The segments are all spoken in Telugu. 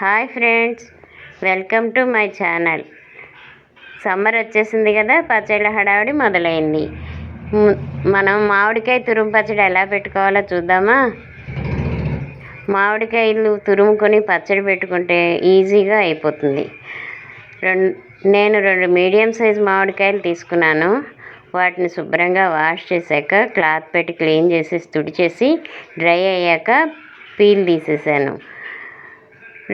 Hi friends welcome to my channel. Summer వచ్చేసింది కదా పచ్చళ్ళ హడావిడి మొదలైంది. మనం మామిడికాయ తురుము పచ్చడి ఎలా పెట్టుకోవాలో చూద్దామా? మామిడికాయలు తురుముకొని పచ్చడి పెట్టుకుంటే ఈజీగా అయిపోతుంది. రెండు నేను రెండు మీడియం సైజ్ మామిడికాయలు తీసుకున్నాను. వాటిని శుభ్రంగా వాష్ చేశాక క్లాత్ పెట్టి క్లీన్ చేసి తుడిచేసి డ్రై అయ్యాక పీల్ తీసేసాను.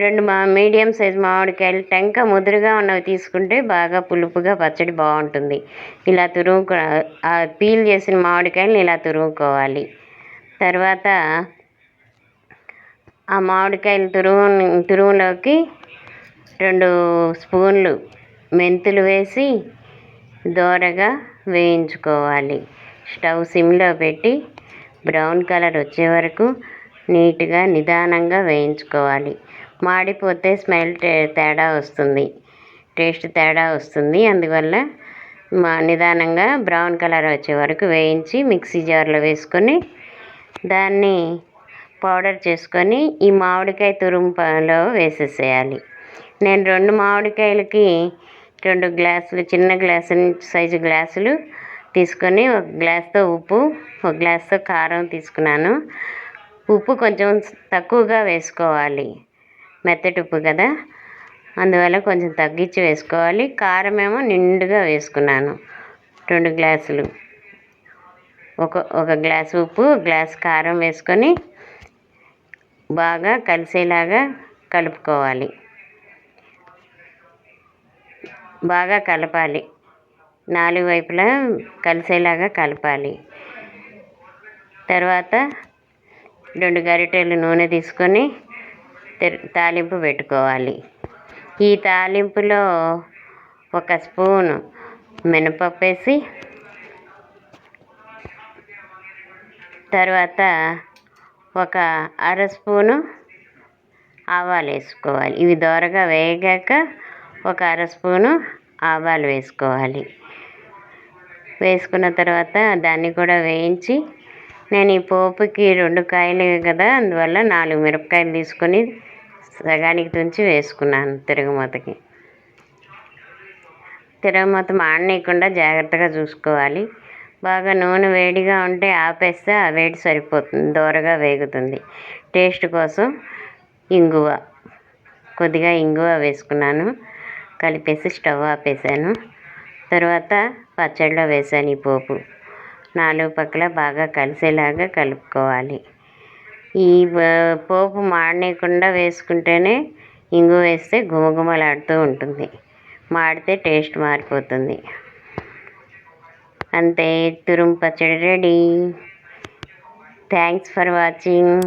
రెండు మా మీడియం సైజ్ మామిడికాయలు టెంక ముదురుగా ఉన్నవి తీసుకుంటే బాగా పులుపుగా పచ్చడి బాగుంటుంది. ఇలా తురుముకు పీల్ చేసిన మామిడికాయలను ఇలా తురుముకోవాలి. తర్వాత ఆ మామిడికాయలు తురుము తురుములోకి రెండు స్పూన్లు మెంతులు వేసి దోరగా వేయించుకోవాలి. స్టవ్ సిమ్లో పెట్టి బ్రౌన్ కలర్ వచ్చే వరకు నీట్గా నిదానంగా వేయించుకోవాలి. మాడిపోతే స్మెల్ తేడా వస్తుంది. టేస్ట్ తేడా వస్తుంది. అందువల్ల మా నిదానంగా బ్రౌన్ కలర్ వచ్చే వరకు వేయించి మిక్సీ జార్లో వేసుకొని దాన్ని పౌడర్ చేసుకొని ఈ మామిడికాయ తురుములో వేసేసేయాలి. నేను రెండు మామిడికాయలకి రెండు గ్లాసులు చిన్న గ్లాసు సైజు గ్లాసులు తీసుకొని ఒక గ్లాస్తో ఉప్పు ఒక గ్లాస్తో కారం తీసుకున్నాను. ఉప్పు కొంచెం తక్కువగా వేసుకోవాలి. మెత్తటి ఉప్పు కదా? అందువల్ల కొంచెం తగ్గించి వేసుకోవాలి. కారం ఏమో నిండుగా వేసుకున్నాను. రెండు గ్లాసులు. ఒక ఒక గ్లాస్ ఉప్పు గ్లాస్ కారం వేసుకొని బాగా కలిసేలాగా కలుపుకోవాలి. బాగా కలపాలి. నాలుగు వైపులా కలిసేలాగా కలపాలి. తర్వాత రెండు గరిటెలు నూనె తీసుకొని తాలింపు పెట్టుకోవాలి. ఈ తాలింపులో ఒక స్పూను మినపప్పు వేసి తర్వాత ఒక అర స్పూను ఆవాలు వేసుకోవాలి. ఇవి దోరగా వేగాక ఒక అర స్పూను ఆవాలు వేసుకోవాలి. వేసుకున్న తర్వాత దాన్ని కూడా వేయించి నేను ఈ పోపుకి రెండు కాయలు కదా అందువల్ల నాలుగు మిరపకాయలు తీసుకొని సగానికి తుంచి వేసుకున్నాను తిరగమూతకి. తిరగమూత మాడనీయకుండా జాగ్రత్తగా చూసుకోవాలి. బాగా నూనె వేడిగా ఉంటే ఆపేస్తే ఆ వేడి సరిపోతుంది దోరగా వేగుతుంది. టేస్ట్ కోసం ఇంగువ కొద్దిగా ఇంగువ వేసుకున్నాను. కలిపేసి స్టవ్ ఆపేసాను తర్వాత పచ్చడిలో వేసాను ఈ పోపు. నాలుగు పక్కల బాగా కలిసేలాగా కలుపుకోవాలి. ఈ పోపు మాడనీయకుండా వేసుకుంటేనే ఇంగు వేస్తే గుమగుమలాడుతూ ఉంటుంది. మాడితే టేస్ట్ మారిపోతుంది. అంతే తురుము పచ్చడి రెడీ. Thanks for watching.